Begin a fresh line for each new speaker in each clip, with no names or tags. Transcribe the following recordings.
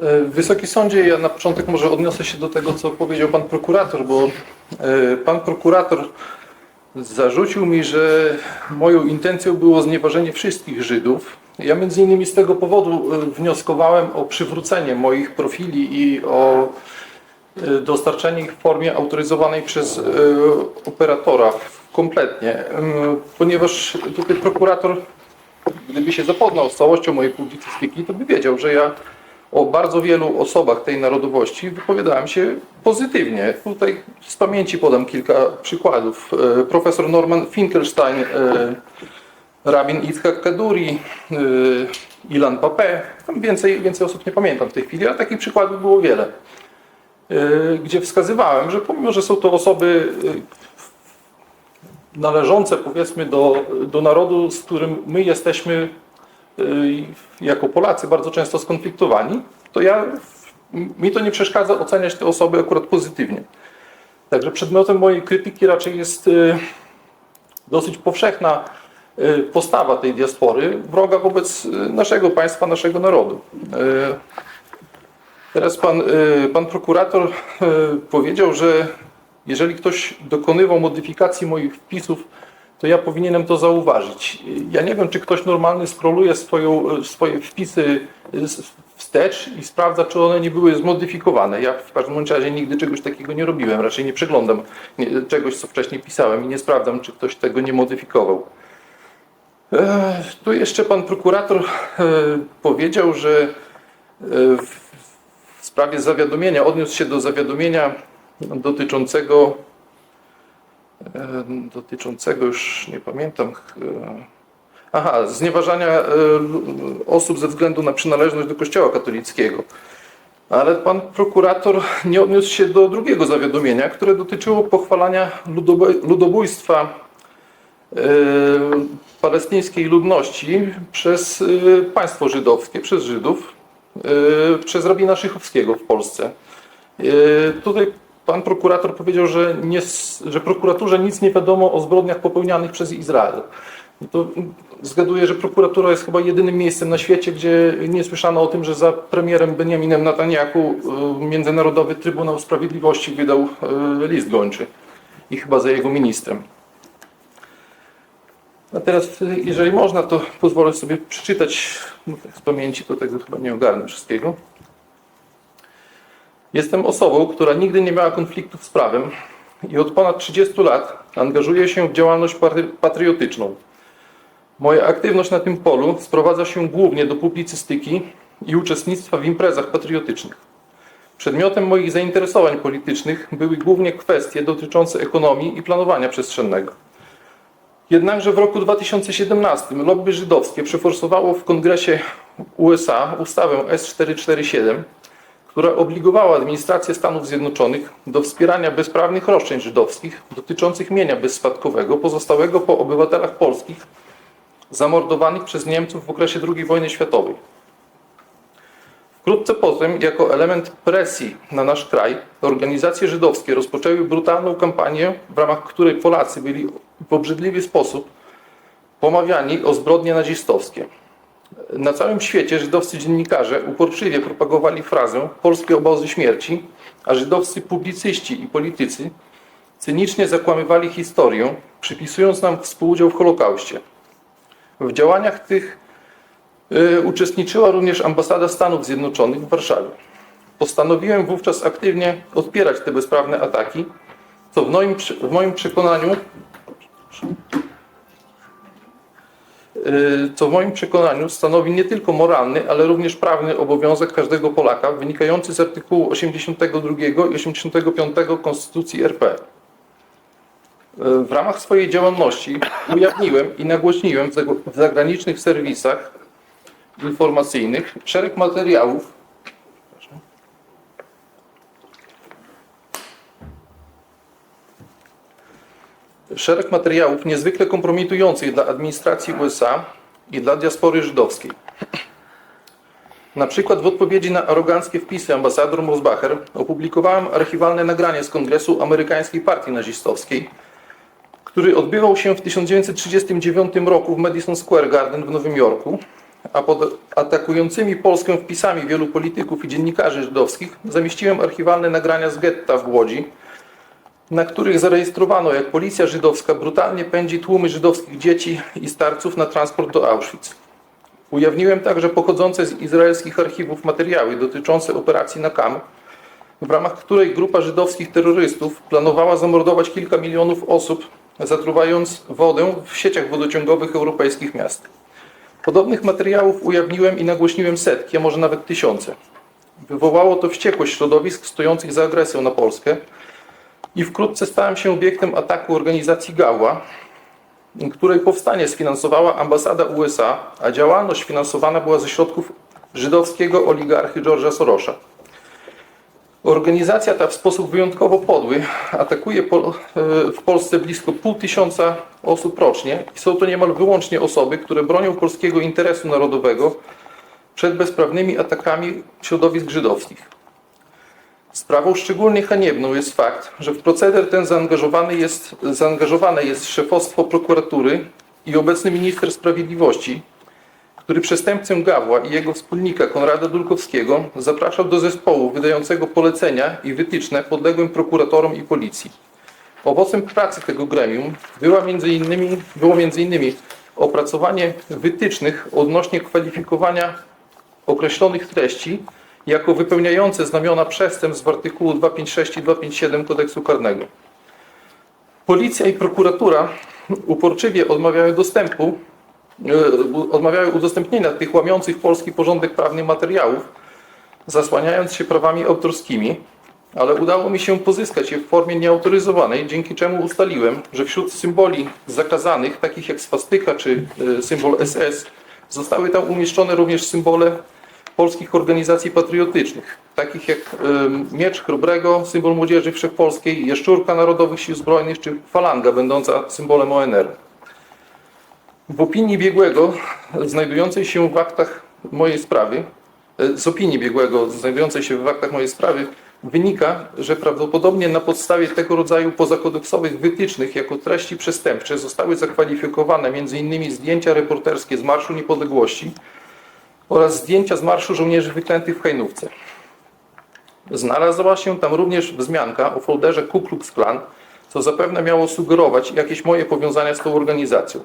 E, Wysoki Sądzie, ja na początek może odniosę się do tego, co powiedział pan prokurator, bo e, pan prokurator zarzucił mi, że moją intencją było znieważenie wszystkich Żydów. Ja między innymi z tego powodu e, wnioskowałem o przywrócenie moich profili i o dostarczenie ich w formie autoryzowanej przez operatora kompletnie, ponieważ tutaj prokurator gdyby się zapoznał z całością mojej publicystyki, to by wiedział, że ja o bardzo wielu osobach tej narodowości wypowiadałem się pozytywnie. Tutaj z pamięci podam kilka przykładów. E, Profesor Norman Finkelstein, e, rabin Yitzhak Kaduri, e, Ilan Pape. Tam więcej, więcej osób nie pamiętam w tej chwili, ale takich przykładów było wiele. Gdzie wskazywałem, że pomimo, że są to osoby należące powiedzmy do, do narodu, z którym my jesteśmy jako Polacy bardzo często skonfliktowani, to ja, mi to nie przeszkadza oceniać te osoby akurat pozytywnie. Także przedmiotem mojej krytyki raczej jest y, dosyć powszechna y, postawa tej diaspory wroga wobec y, naszego państwa, naszego narodu. Y, Teraz pan, y, pan prokurator y, powiedział, że jeżeli ktoś dokonywał modyfikacji moich wpisów, to ja powinienem to zauważyć. Ja nie wiem, czy ktoś normalny scrolluje swoją, swoje wpisy wstecz i sprawdza, czy one nie były zmodyfikowane. Ja w każdym razie nigdy czegoś takiego nie robiłem. Raczej nie przeglądam czegoś, co wcześniej pisałem i nie sprawdzam, czy ktoś tego nie modyfikował. Tu jeszcze pan prokurator e, powiedział, że e, w sprawie zawiadomienia, odniósł się do zawiadomienia dotyczącego, dotyczącego już nie pamiętam, e, aha, znieważania e, osób ze względu na przynależność do Kościoła katolickiego. Ale pan prokurator nie odniósł się do drugiego zawiadomienia, które dotyczyło pochwalania ludobójstwa e, palestyńskiej ludności przez państwo żydowskie, przez Żydów, przez rabina Szychowskiego w Polsce. Tutaj pan prokurator powiedział, że, nie, że prokuraturze nic nie wiadomo o zbrodniach popełnianych przez Izrael. I To zgaduję, że prokuratura jest chyba jedynym miejscem na świecie, gdzie nie słyszano o tym, że za premierem Benjaminem Netanyahu e, Międzynarodowy Trybunał Sprawiedliwości wydał e, list gończy. I chyba za jego ministrem. A teraz, y, jeżeli można, to pozwolę sobie przeczytać no tak z pamięci, to tego chyba nie ogarnę wszystkiego. Jestem osobą, która nigdy nie miała konfliktów z prawem i od ponad 30 lat angażuję się w działalność patriotyczną. Moja aktywność na tym polu sprowadza się głównie do publicystyki i uczestnictwa w imprezach patriotycznych. Przedmiotem moich zainteresowań politycznych były głównie kwestie dotyczące ekonomii i planowania przestrzennego. Jednakże w roku 2017 lobby żydowskie przeforsowało w Kongresie USA ustawę S447, która obligowała administrację Stanów Zjednoczonych do wspierania bezprawnych roszczeń żydowskich dotyczących mienia bezspadkowego pozostałego po obywatelach polskich zamordowanych przez Niemców w okresie II wojny światowej. Wkrótce potem, jako element presji na nasz kraj, organizacje żydowskie rozpoczęły brutalną kampanię, w ramach której Polacy byli w obrzydliwy sposób pomawiani o zbrodnie nazistowskie. Na całym świecie żydowscy dziennikarze uporczywie propagowali frazę polskie obozy śmierci, a żydowscy publicyści i politycy cynicznie zakłamywali historię, przypisując nam współudział w Holokauście. W działaniach tych y, uczestniczyła również ambasada Stanów Zjednoczonych w Warszawie. Postanowiłem wówczas aktywnie odpierać te bezprawne ataki, co w moim, w moim przekonaniu co w moim przekonaniu stanowi nie tylko moralny, ale również prawny obowiązek każdego Polaka, wynikający z artykułu 82 i 85 Konstytucji RP. W ramach swojej działalności ujawniłem i nagłośniłem w zagranicznych serwisach informacyjnych szereg materiałów. Szereg materiałów niezwykle kompromitujących dla administracji USA i dla diaspory żydowskiej. Na przykład w odpowiedzi na aroganckie wpisy ambasador Mosbacher opublikowałem archiwalne nagranie z Kongresu Amerykańskiej Partii Nazistowskiej, który odbywał się w 1939 roku w Madison Square Garden w Nowym Jorku a pod atakującymi Polskę wpisami wielu polityków i dziennikarzy żydowskich zamieściłem archiwalne nagrania z getta w Łodzi, na których zarejestrowano, jak policja żydowska brutalnie pędzi tłumy żydowskich dzieci i starców na transport do Auschwitz. Ujawniłem także pochodzące z izraelskich archiwów materiały dotyczące operacji Nakam, w ramach której grupa żydowskich terrorystów planowała zamordować kilka milionów osób, zatruwając wodę w sieciach wodociągowych europejskich miast. Podobnych materiałów ujawniłem i nagłośniłem setki, a może nawet tysiące. Wywołało to wściekłość środowisk stojących za agresją na Polskę i wkrótce stałem się obiektem ataku organizacji Gała, której powstanie sfinansowała ambasada USA, a działalność finansowana była ze środków żydowskiego oligarchy George'a Sorosza. Organizacja ta w sposób wyjątkowo podły atakuje e, w Polsce blisko pół tysiąca osób rocznie i są to niemal wyłącznie osoby, które bronią polskiego interesu narodowego przed bezprawnymi atakami środowisk żydowskich. Sprawą szczególnie haniebną jest fakt, że w proceder ten zaangażowany jest, zaangażowane jest szefostwo prokuratury i obecny minister sprawiedliwości, który przestępcę Gawła i jego wspólnika Konrada Dulkowskiego zapraszał do zespołu wydającego polecenia i wytyczne podległym prokuratorom i policji. Owocem pracy tego gremium była między innymi, było innymi opracowanie wytycznych odnośnie kwalifikowania określonych treści jako wypełniające znamiona przestępstw w artykułu 256 i 257 kodeksu karnego. Policja i prokuratura uporczywie odmawiają dostępu, e, odmawiają udostępnienia tych łamiących polski porządek prawny materiałów, zasłaniając się prawami autorskimi, ale udało mi się pozyskać je w formie nieautoryzowanej, dzięki czemu ustaliłem, że wśród symboli zakazanych, takich jak swastyka czy e, symbol SS, zostały tam umieszczone również symbole polskich organizacji patriotycznych, takich jak Miecz Chrobrego, symbol Młodzieży Wszechpolskiej, Jaszczurka Narodowych Sił Zbrojnych czy Falanga, będąca symbolem ONR. W opinii biegłego, znajdującej się w aktach mojej sprawy, e, z opinii biegłego, znajdującej się w aktach mojej sprawy, wynika, że prawdopodobnie na podstawie tego rodzaju pozakodeksowych wytycznych jako treści przestępcze zostały zakwalifikowane m.in. zdjęcia reporterskie z Marszu Niepodległości, oraz zdjęcia z Marszu Żołnierzy Wyklętych w Hajnówce. Znalazła się tam również wzmianka o folderze Ku Klux Klan, co zapewne miało sugerować jakieś moje powiązania z tą organizacją.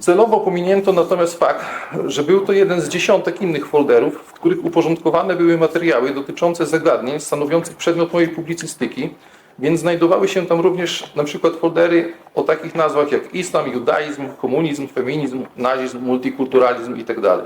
Celowo pominięto natomiast fakt, że był to jeden z dziesiątek innych folderów, w których uporządkowane były materiały dotyczące zagadnień stanowiących przedmiot mojej publicystyki, więc znajdowały się tam również na przykład foldery o takich nazwach jak islam, judaizm, komunizm, feminizm, nazizm, multikulturalizm itd.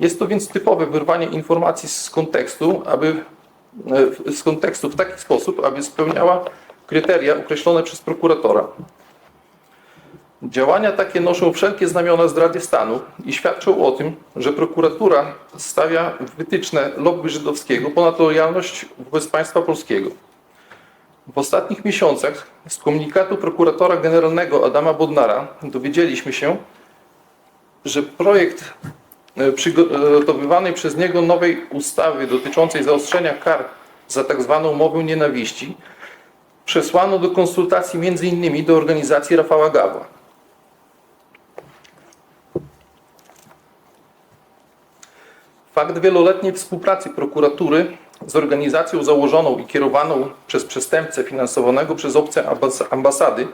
Jest to więc typowe wyrwanie informacji z kontekstu, aby, e, z kontekstu w taki sposób, aby spełniała kryteria określone przez prokuratora. Działania takie noszą wszelkie znamiona zdrady stanu i świadczą o tym, że prokuratura stawia wytyczne lobby żydowskiego ponad lojalność wobec państwa polskiego. W ostatnich miesiącach z komunikatu prokuratora generalnego Adama Bodnara dowiedzieliśmy się, że projekt przygotowywanej przez niego nowej ustawy dotyczącej zaostrzenia kar za tak zwaną mowę nienawiści przesłano do konsultacji między innymi do organizacji Rafała Gawła. Fakt wieloletniej współpracy prokuratury z organizacją założoną i kierowaną przez przestępcę finansowanego przez obce ambas- ambasady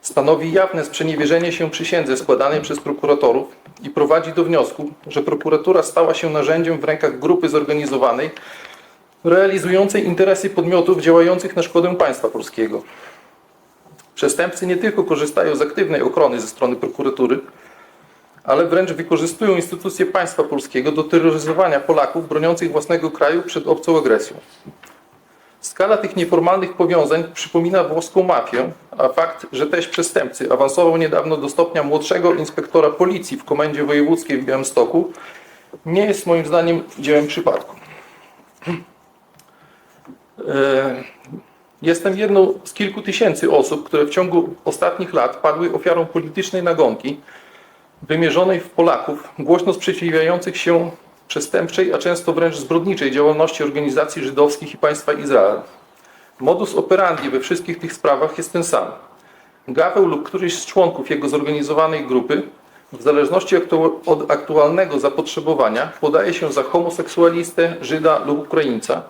stanowi jawne sprzeniewierzenie się przysiędze składanej przez prokuratorów i prowadzi do wniosku, że prokuratura stała się narzędziem w rękach grupy zorganizowanej realizującej interesy podmiotów działających na szkodę państwa polskiego. Przestępcy nie tylko korzystają z aktywnej ochrony ze strony prokuratury, ale wręcz wykorzystują instytucje państwa polskiego do terroryzowania Polaków broniących własnego kraju przed obcą agresją. Skala tych nieformalnych powiązań przypomina włoską mafię, a fakt, że teść przestępcy awansował niedawno do stopnia młodszego inspektora policji w Komendzie Wojewódzkiej w Białymstoku, nie jest moim zdaniem dziełem przypadku. E, Jestem jedną z kilku tysięcy osób, które w ciągu ostatnich lat padły ofiarą politycznej nagonki wymierzonej w Polaków, głośno sprzeciwiających się przestępczej, a często wręcz zbrodniczej działalności organizacji żydowskich i państwa Izrael. Modus operandi we wszystkich tych sprawach jest ten sam. Gaweł lub któryś z członków jego zorganizowanej grupy w zależności od aktualnego zapotrzebowania podaje się za homoseksualistę, Żyda lub Ukraińca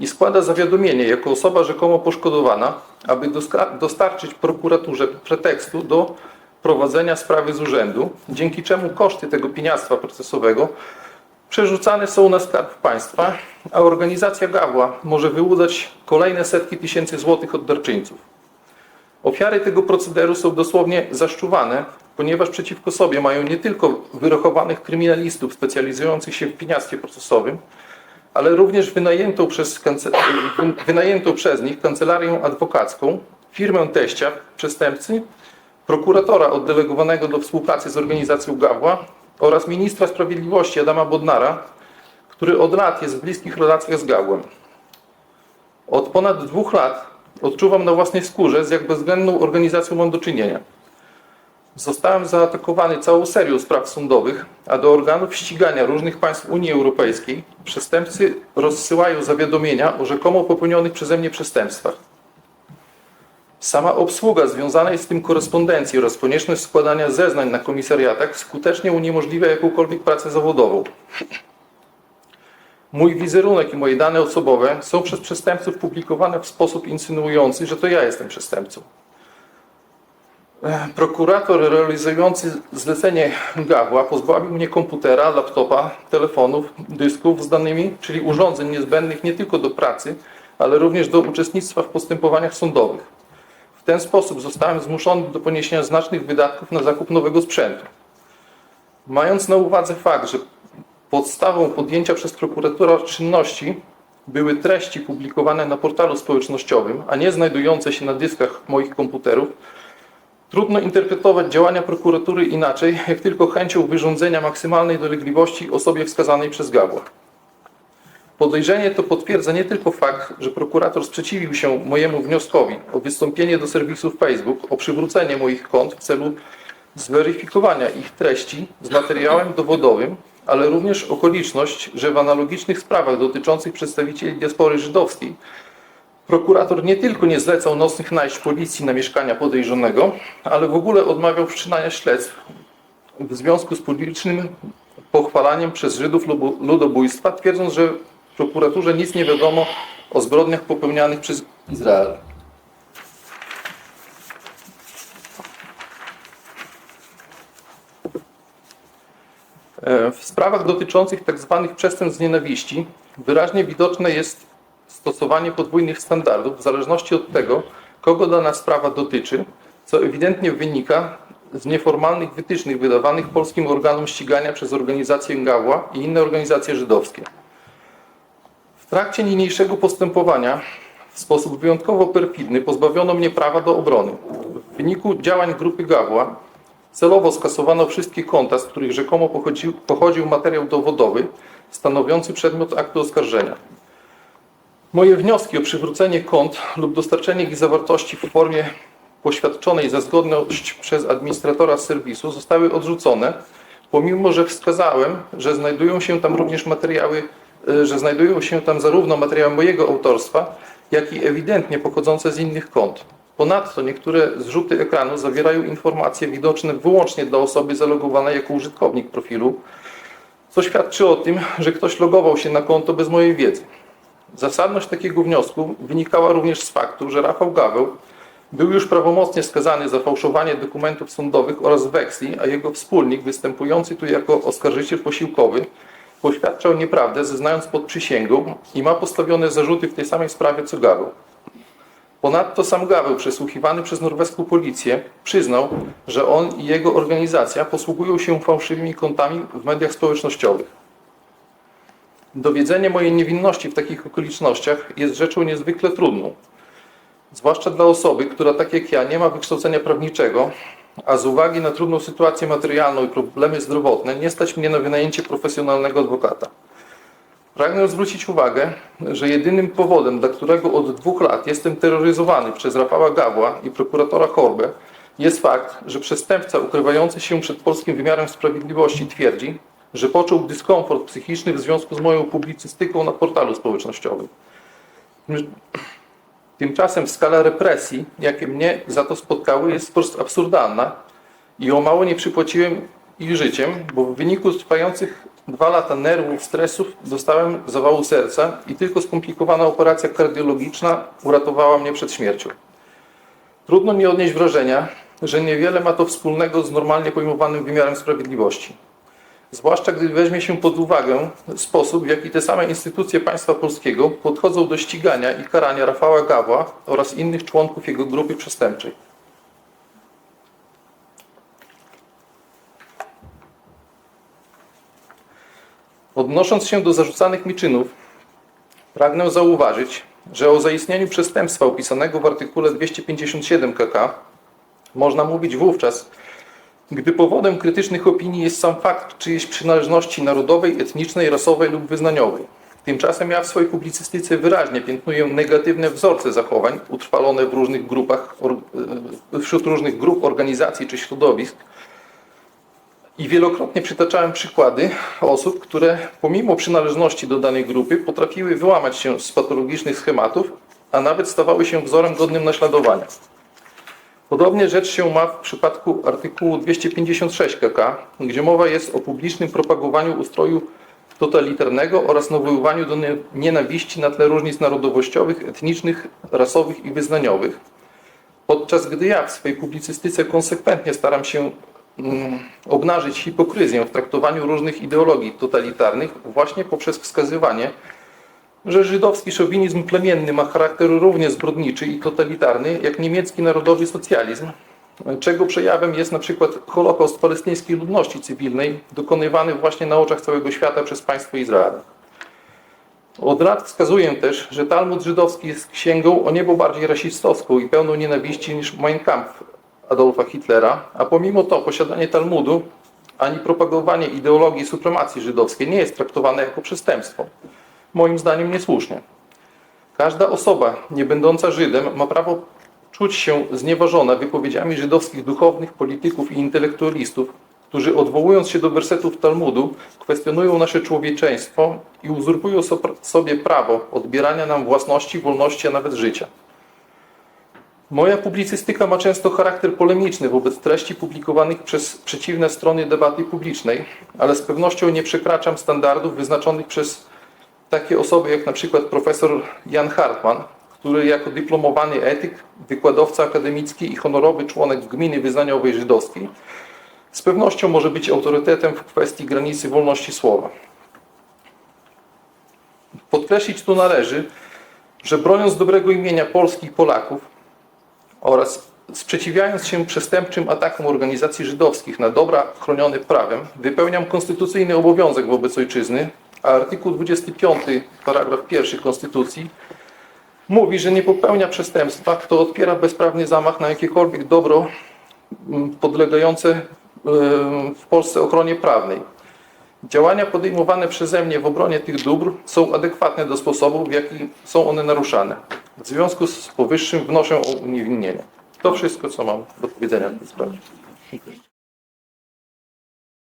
i składa zawiadomienie jako osoba rzekomo poszkodowana, aby dostarczyć prokuraturze pretekstu do prowadzenia sprawy z urzędu, dzięki czemu koszty tego pieniactwa procesowego przerzucane są na skarb państwa, a organizacja Gawła może wyłudzać kolejne setki tysięcy złotych od darczyńców. Ofiary tego procederu są dosłownie zaszczuwane, ponieważ przeciwko sobie mają nie tylko wyrokowanych kryminalistów specjalizujących się w pieniactwie procesowym, ale również wynajętą przez, wynajętą przez nich kancelarię adwokacką, firmę teścia przestępcy, prokuratora oddelegowanego do współpracy z organizacją Gawła oraz ministra sprawiedliwości Adama Bodnara, który od lat jest w bliskich relacjach z Gawłem. Od ponad dwóch lat odczuwam na własnej skórze, z jak bezwzględną organizacją mam do czynienia. Zostałem zaatakowany całą serią spraw sądowych, a do organów ścigania różnych państw Unii Europejskiej przestępcy rozsyłają zawiadomienia o rzekomo popełnionych przeze mnie przestępstwach. Sama obsługa związanej z tym korespondencji oraz konieczność składania zeznań na komisariatach skutecznie uniemożliwia jakąkolwiek pracę zawodową. Mój wizerunek i moje dane osobowe są przez przestępców publikowane w sposób insynuujący, że to ja jestem przestępcą. E, Prokurator realizujący zlecenie Gawła pozbawił mnie komputera, laptopa, telefonów, dysków z danymi, czyli urządzeń niezbędnych nie tylko do pracy, ale również do uczestnictwa w postępowaniach sądowych. Ten sposób zostałem zmuszony do poniesienia znacznych wydatków na zakup nowego sprzętu. Mając na uwadze fakt, że podstawą podjęcia przez prokuratora czynności były treści publikowane na portalu społecznościowym, a nie znajdujące się na dyskach moich komputerów, trudno interpretować działania prokuratury inaczej, jak tylko chęcią wyrządzenia maksymalnej dolegliwości osobie wskazanej przez Gawła. Podejrzenie to potwierdza nie tylko fakt, że prokurator sprzeciwił się mojemu wnioskowi o wystąpienie do serwisu Facebook o przywrócenie moich kont w celu zweryfikowania ich treści z materiałem dowodowym, ale również okoliczność, że w analogicznych sprawach dotyczących przedstawicieli diaspory żydowskiej prokurator nie tylko nie zlecał nocnych najść policji na mieszkania podejrzanego, ale w ogóle odmawiał wszczynania śledztw w związku z publicznym pochwalaniem przez Żydów ludobójstwa, twierdząc, że prokuraturze nic nie wiadomo o zbrodniach popełnianych przez Izrael. E, W sprawach dotyczących tzw. przestępstw z nienawiści wyraźnie widoczne jest stosowanie podwójnych standardów w zależności od tego, kogo dana sprawa dotyczy, co ewidentnie wynika z nieformalnych wytycznych wydawanych polskim organom ścigania przez organizację Gawła i inne organizacje żydowskie. W trakcie niniejszego postępowania w sposób wyjątkowo perfidny pozbawiono mnie prawa do obrony. W wyniku działań grupy Gawła celowo skasowano wszystkie konta, z których rzekomo pochodził, pochodził materiał dowodowy stanowiący przedmiot aktu oskarżenia. Moje wnioski o przywrócenie kont lub dostarczenie ich zawartości w formie poświadczonej za zgodność przez administratora serwisu zostały odrzucone, pomimo że wskazałem, że znajdują się tam również materiały, że znajdują się tam zarówno materiały mojego autorstwa, jak i ewidentnie pochodzące z innych kont. Ponadto niektóre zrzuty ekranu zawierają informacje widoczne wyłącznie dla osoby zalogowanej jako użytkownik profilu, co świadczy o tym, że ktoś logował się na konto bez mojej wiedzy. Zasadność takiego wniosku wynikała również z faktu, że Rafał Gaweł był już prawomocnie skazany za fałszowanie dokumentów sądowych oraz weksli, a jego wspólnik, występujący tu jako oskarżyciel posiłkowy, poświadczał nieprawdę, zeznając pod przysięgą i ma postawione zarzuty w tej samej sprawie co Gaweł. Ponadto sam Gaweł, przesłuchiwany przez norweską policję, przyznał, że on i jego organizacja posługują się fałszywymi kontami w mediach społecznościowych. Dowiedzenie mojej niewinności w takich okolicznościach jest rzeczą niezwykle trudną. Zwłaszcza dla osoby, która tak jak ja nie ma wykształcenia prawniczego, a z uwagi na trudną sytuację materialną i problemy zdrowotne nie stać mnie na wynajęcie profesjonalnego adwokata. Pragnę zwrócić uwagę, że jedynym powodem, dla którego od dwóch lat jestem terroryzowany przez Rafała Gawła i prokuratora Korbę, jest fakt, że przestępca ukrywający się przed polskim wymiarem sprawiedliwości twierdzi, że poczuł dyskomfort psychiczny w związku z moją publicystyką na portalu społecznościowym. Tymczasem skala represji, jakie mnie za to spotkały, jest wprost absurdalna i o mało nie przypłaciłem i życiem, bo w wyniku trwających dwa lata nerwów, stresów dostałem zawału serca i tylko skomplikowana operacja kardiologiczna uratowała mnie przed śmiercią. Trudno mi odnieść wrażenia, że niewiele ma to wspólnego z normalnie pojmowanym wymiarem sprawiedliwości. Zwłaszcza gdy weźmie się pod uwagę sposób, w jaki te same instytucje państwa polskiego podchodzą do ścigania i karania Rafała Gawła oraz innych członków jego grupy przestępczej. Odnosząc się do zarzucanych mi czynów, pragnę zauważyć, że o zaistnieniu przestępstwa opisanego w artykule 257 KK można mówić wówczas, gdy powodem krytycznych opinii jest sam fakt czyjejś przynależności narodowej, etnicznej, rasowej lub wyznaniowej. Tymczasem ja w swojej publicystyce wyraźnie piętnuję negatywne wzorce zachowań utrwalone w różnych grupach, e, wśród różnych grup, organizacji czy środowisk, i wielokrotnie przytaczałem przykłady osób, które pomimo przynależności do danej grupy potrafiły wyłamać się z patologicznych schematów, a nawet stawały się wzorem godnym naśladowania. Podobnie rzecz się ma w przypadku artykułu 256 KK, gdzie mowa jest o publicznym propagowaniu ustroju totalitarnego oraz nawoływaniu do nie- nienawiści na tle różnic narodowościowych, etnicznych, rasowych i wyznaniowych. Podczas gdy ja w swojej publicystyce konsekwentnie staram się mm, obnażyć hipokryzję w traktowaniu różnych ideologii totalitarnych właśnie poprzez wskazywanie, że żydowski szowinizm plemienny ma charakter równie zbrodniczy i totalitarny jak niemiecki narodowy socjalizm, czego przejawem jest na przykład Holokaust palestyńskiej ludności cywilnej dokonywany właśnie na oczach całego świata przez państwo Izrael. Od lat wskazuję też, że Talmud żydowski jest księgą o niebo bardziej rasistowską i pełną nienawiści niż Mein Kampf Adolfa Hitlera, a pomimo to posiadanie Talmudu ani propagowanie ideologii supremacji żydowskiej nie jest traktowane jako przestępstwo. Moim zdaniem niesłusznie. Każda osoba nie będąca Żydem ma prawo czuć się znieważona wypowiedziami żydowskich duchownych, polityków i intelektualistów, którzy odwołując się do wersetów Talmudu kwestionują nasze człowieczeństwo i uzurpują so- sobie prawo odbierania nam własności, wolności, a nawet życia. Moja publicystyka ma często charakter polemiczny wobec treści publikowanych przez przeciwne strony debaty publicznej, ale z pewnością nie przekraczam standardów wyznaczonych przez takie osoby jak na przykład profesor Jan Hartman, który jako dyplomowany etyk, wykładowca akademicki i honorowy członek gminy wyznaniowej żydowskiej z pewnością może być autorytetem w kwestii granicy wolności słowa. Podkreślić tu należy, że broniąc dobrego imienia Polski i Polaków oraz sprzeciwiając się przestępczym atakom organizacji żydowskich na dobra chronione prawem, wypełniam konstytucyjny obowiązek wobec ojczyzny, a artykuł 25, paragraf 1 Konstytucji mówi, że nie popełnia przestępstwa, kto odpiera bezprawny zamach na jakiekolwiek dobro mm, podlegające em, w Polsce ochronie prawnej. Działania podejmowane przeze mnie w obronie tych dóbr są adekwatne do sposobu, w jaki są one naruszane. W związku z powyższym wnoszę o uniewinnienie. To wszystko, co mam do powiedzenia w tej sprawie.